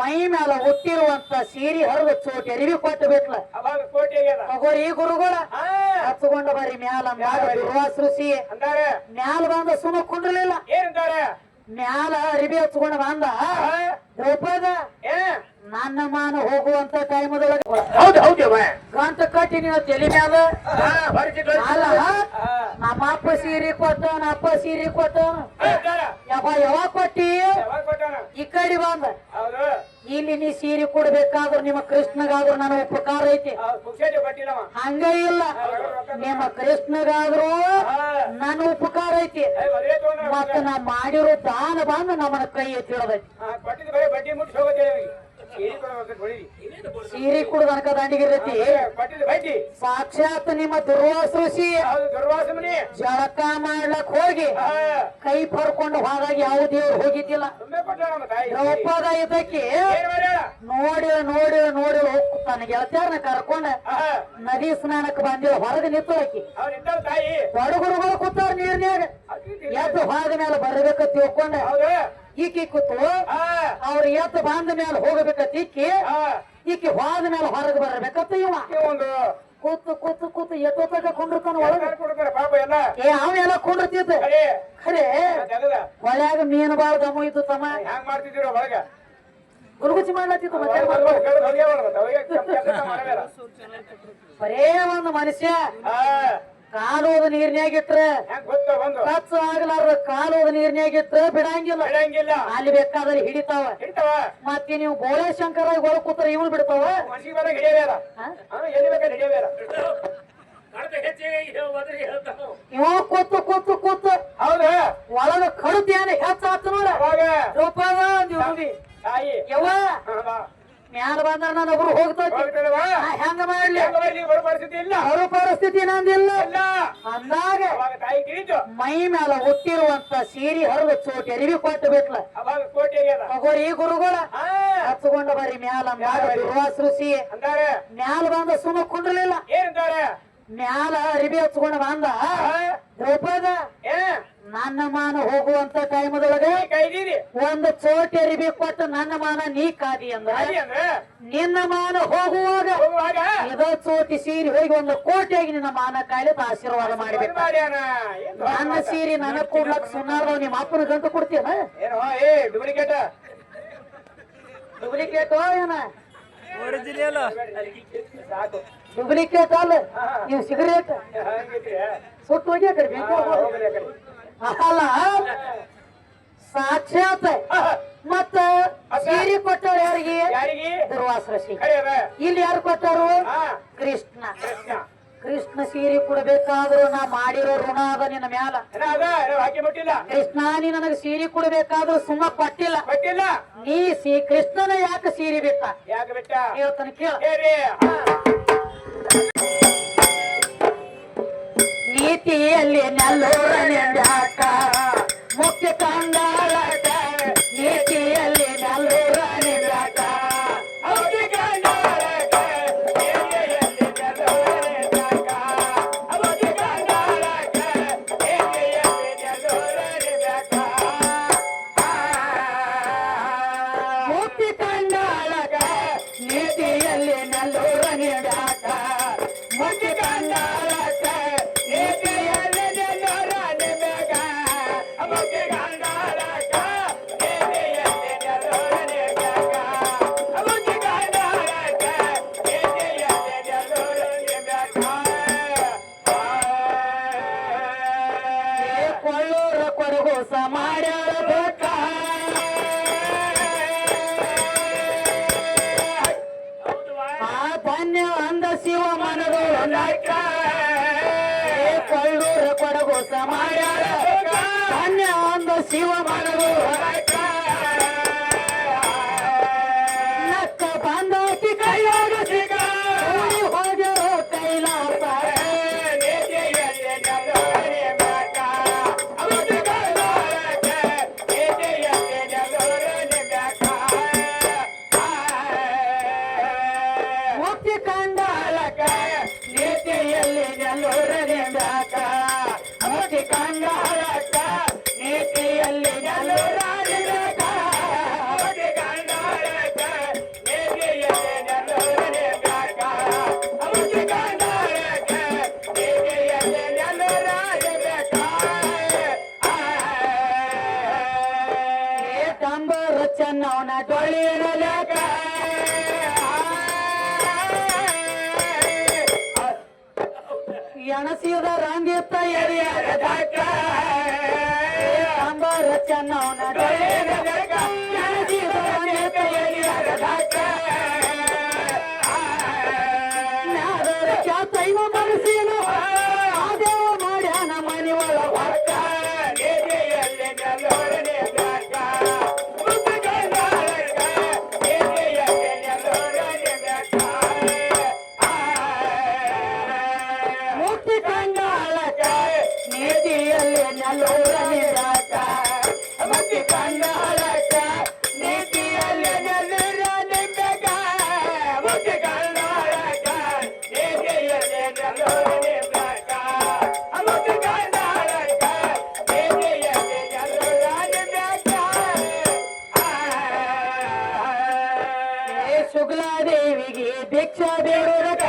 ಮೈ ಮ್ಯಾಲ ಹುಟ್ಟಿರುವಂತ ಸೀರಿ ಹರಿದು ಚೋಟಿ ಅರಿವಿ ಕೊಟ್ಟು ಬಿಟ್ಲ. ಅವಾಗ ಕೋಟಿ ತಗೋರಿ ಗುರುಗಳ. ಹಚ್ಕೊಂಡ ಬರ್ರಿ ಮ್ಯಾಲ ಮ್ಯಾಲ ದುರ್ವಾಸೃಷಿ ಅಂದಾರೆ ಮ್ಯಾಲ ಬಂದ ಸುಮ್ಮ ಕುಂಡ್ರಲಿಲ್ಲ. ಏನಂತಾರೆ ಮ್ಯಾಲ ಅರಿವಿ ಹಚ್ಕೊಂಡ ಬಂದ. ದ್ರೌಪದ ನನ್ನ ಮಾನ ಹೋಗುವಂತ ಟೈಮದೊಳಗೆ ಹೌದು ಗಂಟ ಕಟ್ಟಿ ನೀವು ತಲೆ ಮ್ಯಾಲ. ಅಲ್ಲ ನಮ್ಮ ಅಪ್ಪ ಸೀರೆ ಕೊಟ್ಟ ನಮ್ಮ ಅಪ್ಪ ಸೀರೆ ಕೊಟ್ಟ ಯಾವ ಯಾವಾಗ ಕೊಟ್ಟಿ? ಈ ಕಡೆ ಬಂದ. ಇಲ್ಲಿ ನೀ ಸೀರೆ ಕೊಡ್ಬೇಕಾದ್ರೂ ನಿಮ್ಮ ಕೃಷ್ಣಗಾದ್ರು ನನ್ನ ಉಪಕಾರ ಐತಿ. ಹಂಗ ಇಲ್ಲ. ನಿಮ್ಮ ಕೃಷ್ಣಗಾದ್ರು ನನ್ನ ಉಪಕಾರ ಐತಿ. ಮತ್ತ ನಾ ಮಾಡಿರೋ ದಾನ ಬಂದು ನಮ್ಮನ್ನ ಕೈ ಎತ್ತಿ ಕುಡ್ದನಕ ಸೀರೆ ಕೊಡ್ಬೇಕು ಹೊಡಿರಿ ಸೀರೆ ಕುಡ್ದ ಅನ್ಕ ದಂಡಿಗಿರತಿ ಸಾಕ್ಷಾತ್ ನಿಮ್ಮ ದುರ್ವಾಸ ಋಷಿ ಜಳಕ ಮಾಡ್ಲಕ್ ಹೋಗಿ ಕೈ ಪರ್ಕೊಂಡು ಹೋದಾಗ ಯಾವ ದೇವ್ರು ಹೋಗಿದ್ದಿಲ್ಲ. ದ್ರೌಪದ ಇದಕ್ಕೆ ನೋಡಿ ನೋಡಿ ನೋಡಿ ತನ್ನ ಗೆಳತಿಯರ್ನ ಕರ್ಕೊಂಡ ನದಿ ಸ್ನಾನಕ್ಕೆ ಬಂದಿಲ್ಲ ಹೊರಗೆ ತಾಯಿ. ಬಡಗುರುಗಳು ಕೂತಾರ ನೀರ್ನ್ಯಾಗ. ಎದ್ದು ಹೋದ ಮೇಲೆ ಬರ್ಬೇಕ ತಿಳ್ಕೊಂಡ ಈಕಿ ಕೂತು ಅವ್ರ ಎತ್ತ ಬಂದ ಮೇಲೆ ಹೋಗಬೇಕತ್ತ ಈಕಿ ಈಕಿ ಹೋದ ಮೇಲೆ ಹೊರಗೆ ಬರಬೇಕತ್ತ ಇವ. ಕೂತು ಕೂತು ಕೂತು ಎತ್ತೋತಕ ಕುಂಡಿರ್ತಾನ ಒಳಗ. ಏ ಅವ ಎಲ್ಲ. ಏ ಅವೆಲ್ಲ ಕುಂಡ್ರತಿದ್ದ. ಖರೆ ಒಳಗ ಹೊಳ್ಯಾಗ ಮೀನು ಬಾಳ ದಮ ಇತ್ತು ತಮ್ಮ. ಮಾಡ್ತಿದ್ದೀರ ಒಳಗ? ಗುರುಗುಚಿ ಮಾಡ್ಲತ್ತಿತ್ತು ಬರೇ ಒಂದು ಮನುಷ್ಯ. ಕಾಲೋದ ನೀರ್ನ್ಯಾಗ ಕಚ್ಚು ಹೆಂಗ್ ಗೊತ್ತ ಬಂದು ಕಚ್ಚ ಆಗ್ಲಾರ್ದ ಕಾಲೋದ ನೀರ್ನ್ಯಾಗ ಇಟ್ರ ಬಿಡಂಗಿಲ್ಲ. ಬಿಡಂಗಿಲ್ಲ. ಅಲ್ಲಿ ಬೇಕಾದ್ರೆ ಹಿಡಿತಾವ. ಹಿಡಿತಾವ. ಮತ್ತೆ ನೀವು ಬೋಳೆ ಶಂಕರ ಒಳ ಕೂತ್ರ ಇವಳು ಬಿಡ್ತಾವ? ಇವ ಕೂತು ಕೂತು ಕೂತು ಹೌದ. ಒಳಗ ಕಡುತ್ಯಾನ ಹೆಚ್ಚಾತ ನೋಡ. ಅವಾಗ ರೂಪಾದ ದೇವ್ರಿ ತಾಯಿ ಯವ್ವ. ಮ್ಯಾಲ ಬಂದ್ರ ನಾನು ಒಬ್ರು ಹೋಗ್ತೈತಿ? ನಾ ಹೆಂಗ ಮಾಡ್ಲಿ? ಬರೋ ಅವ್ರ ಪರಿಸ್ಥಿತಿ ನಂದಿಲ್ಲ. ಅಂದಾಗ ಮೈ ಮ್ಯಾಲ ಹುಟ್ಟಿರುವಂತ ಸೀರಿ ಹರಿದು ಚೋಟಿ ಅರಿವಿ ಕೊಟ್ಟು ಬಿಟ್ಲ. ತಗೋರಿ ಗುರುಗಳ. ಹಚ್ಕೊಂಡ ಬರ್ರಿ ಮ್ಯಾಲ ಮ್ಯಾಲ ದುರ್ವಾಸೃಷಿ ಅಂದಾರೆ. ಮ್ಯಾಲ ಬಂದ ಸುಮ್ಮ ಕುಂಡ್ರಲಿಲ್ಲ. ಮ್ಯಾಲ ಅರಿಬಿ ಹಚ್ಕೊಂಡ ಬಂದ. ದ್ರೌಪದ ಏ ನನ್ನ ಮಾನ ಹೋಗುವಂತ ಟೈಮದೊಳಗೆ ಒಂದು ಚೋಟಿ ಅರಿಬಿ ಕೊಟ್ಟು ನನ್ನ ಮಾನ ನೀ ಕಾದಿ ಅಂದ್ರ. ನಿನ್ನ ಮಾನ ಹೋಗುವಾಗ ಹೋಗುವಾಗ? ಇದ ಚೋಟಿ ಸೀರಿ ಹೋಗಿ ಒಂದು ಕೋಟಿಯಾಗಿ ನಿನ್ನ ಮಾನ ಕಾಯಿಲೆ ಆಶೀರ್ವಾದ ಮಾಡಿಬೇಕು ನನ್ನ ಸೀರಿ ನನಗ್ ಕೊಡ್ಲಕ್ ಸುನ್ನಾರ್ದವ್ ನಿಮ್ಮ ಅಪ್ಪನ ಗಂಟು ಏ ಡೂಪ್ಲಿಕೇಟ್. ಡೂಪ್ಲಿಕೇಟ್ ಏನ? ಸಾಕು. ಡೂಪ್ಲಿಕೇಟ್ ಅಲ್ಲ ನೀವು ಸಿಗರೇಟ್. ಸುಟ್ಟು ಹೋಗಿ ಆ ಕಡೆ. ಅಲ್ಲ ಸಾಕ್ಷಾತ್ ಮತ್ತ ಸೀರೆ ಕೊಟ್ಟವ್ರು ಯಾರಿಗೆ? ದುರ್ವಾಸ ಇಲ್ಲಿ ಯಾರು ಕೊಟ್ಟರು ಕೃಷ್ಣ. ಕೃಷ್ಣ. ಸೀರೆ ಕೊಡಬೇಕಾದ್ರೂ ನಾ ಮಾಡಿರೋ ಋಣ ಅದ ನಿನ್ನ ಮ್ಯಾಲ. ಕೃಷ್ಣ ನೀ ನನಗೆ ಸೀರೆ ಕೊಡಬೇಕಾದ್ರೂ ಸುಮ್ಮ ಕೊಟ್ಟಿಲ್ಲ. ಕೊಟ್ಟಿಲ್ಲ. ನೀ ಸಿ ಕೃಷ್ಣನ ಯಾಕೆ ಸೀರೆ ಬಿಟ್ಟ? ಯಾಕೆ ಬಿಟ್ಟ? ಹೇಳ್ತಾನೆ ಕೇಳ. ನೀತಿಯಲ್ಲಿ ನಲ್ಲೂರನೆಂದಾಕ ಮುಖ್ಯ ಕಂಗಾಳಕ ಕೊಡಗು ಸಮಾಡಬೇಕ ಧನ್ಯ ಅಂದ ಶಿವ ಮನದು ನಕ್ಕ ಬಂದಾಕಿ ಕೈಯಾಗ ಸಿಗ. ಕೈಲಾಸ. ಮುಕ್ತಿ ನೀತಿಯಲ್ಲಿ ನೆಲ್ಲೂರನೆಂದಾಕ? ಮುಕ್ತಿ Sangha ರಣಸಿದರಂಗೆ ತಯಾರಿಯಾಗದಕ್ಕ ಸಾಂಬಾರ ಚೆನ್ನವನ ತಯಾರಿಯಾಗದಕ್ಕ ರಣಸಿದರಂಗೆ ತಯಾರಿಯಾಗದಕ್ಕ ದೇವರಿಗೆ ಭಿಕ್ಷ ಬೇಡುವುದಕ್ಕ